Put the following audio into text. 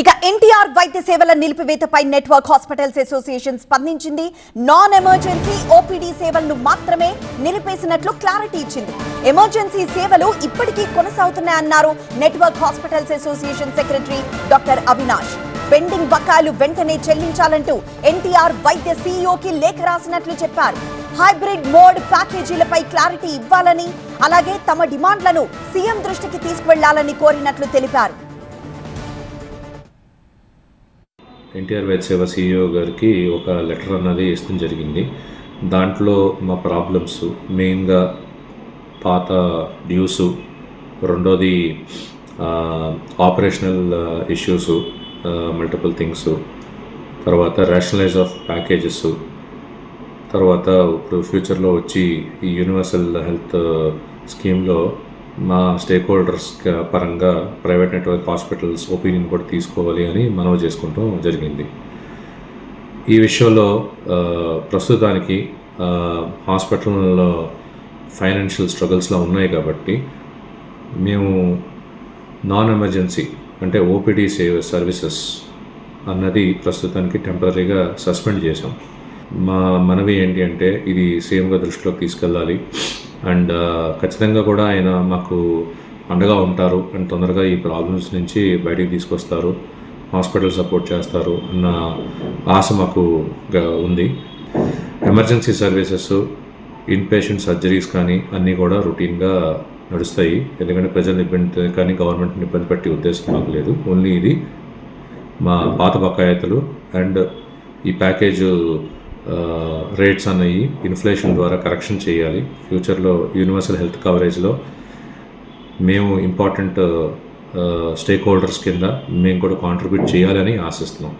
ఇక ఎన్టీఆర్ వైద్య సేవల నిలిపివేతపై నెట్వర్క్ హాస్పిటల్స్ అసోసియేషన్ స్పందించింది. నాన్ ఎమర్జెన్సీ ఓపీడీ సేవలను మాత్రమే నిలిపేసినట్లు క్లారిటీ ఇచ్చింది. ఎమర్జెన్సీ సేవలు ఇప్పటికీ కొనసాగుతున్నాయన్నారు network hospitals association secretary doctor Avinash pending బకాయిలు వెంటనే చెల్లించాలంటూ ఎన్టీఆర్ వైద్య సీఈఓకి లేఖ రాసినట్లు చెప్పారు. హైబ్రిడ్ మోడ్ ప్యాకేజీలపై క్లారిటీ ఇవ్వాలని అలాగే తమ డిమాండ్లను సీఎం దృష్టికి తీసుకువెళ్ళాలని కోరినట్లు తెలిపారు. ఎన్టీఆర్ వైద్య సేవ సీఈఓ గారికి ఒక లెటర్ అన్నది ఇష్టం జరిగింది. దాంట్లో మా ప్రాబ్లమ్స్ మెయిన్గా పాత డ్యూస్ రెండోది ఆపరేషనల్ ఇష్యూస్ మల్టిపుల్ థింగ్స్ తర్వాత రేషనలైజ్ ఆఫ్ ప్యాకేజెస్ తర్వాత ఇప్పుడు ఫ్యూచర్లో వచ్చి ఈ యూనివర్సల్ హెల్త్ స్కీమ్లో మా స్టేక్ హోల్డర్స్ పరంగా ప్రైవేట్ నెట్వర్క్ హాస్పిటల్స్ ఒపీనియన్ కూడా తీసుకోవాలి అని మనవి చేసుకుంటూ జరిగింది. ఈ విషయంలో ప్రస్తుతానికి హాస్పిటల్లో ఫైనాన్షియల్ స్ట్రగుల్స్లో ఉన్నాయి కాబట్టి మేము నాన్ ఎమర్జెన్సీ అంటే ఓపీడీ సేవ సర్వీసెస్ అన్నది ప్రస్తుతానికి టెంపరీగా సస్పెండ్ చేసాం మా మనవి ఏంటి అంటే ఇది సీఎంగా దృష్టిలోకి తీసుకెళ్ళాలి. అండ్ ఖచ్చితంగా కూడా ఆయన మాకు అండగా ఉంటారు అండ్ తొందరగా ఈ ప్రాబ్లమ్స్ నుంచి బయటికి తీసుకొస్తారు హాస్పిటల్ సపోర్ట్ చేస్తారు అన్న ఆశ మాకు ఉంది. Emergency services inpatient surgeries కానీ అన్నీ కూడా రొటీన్గా నడుస్తాయి. ఎందుకంటే ప్రజలను ఇబ్బంది కానీ గవర్నమెంట్ని ఇబ్బంది పెట్టే ఉద్దేశం మాకు లేదు. ఓన్లీ ఇది మా పాత బకాయితలు అండ్ ఈ ప్యాకేజ్ రేట్స్ అనేవి ఇన్ఫ్లేషన్ ద్వారా కరెక్షన్ చేయాలి. ఫ్యూచర్లో యూనివర్సల్ హెల్త్ కవరేజ్లో మేము ఇంపార్టెంట్ స్టేక్ హోల్డర్స్ కింద మేము కూడా కాంట్రిబ్యూట్ చేయాలని ఆశిస్తున్నాం.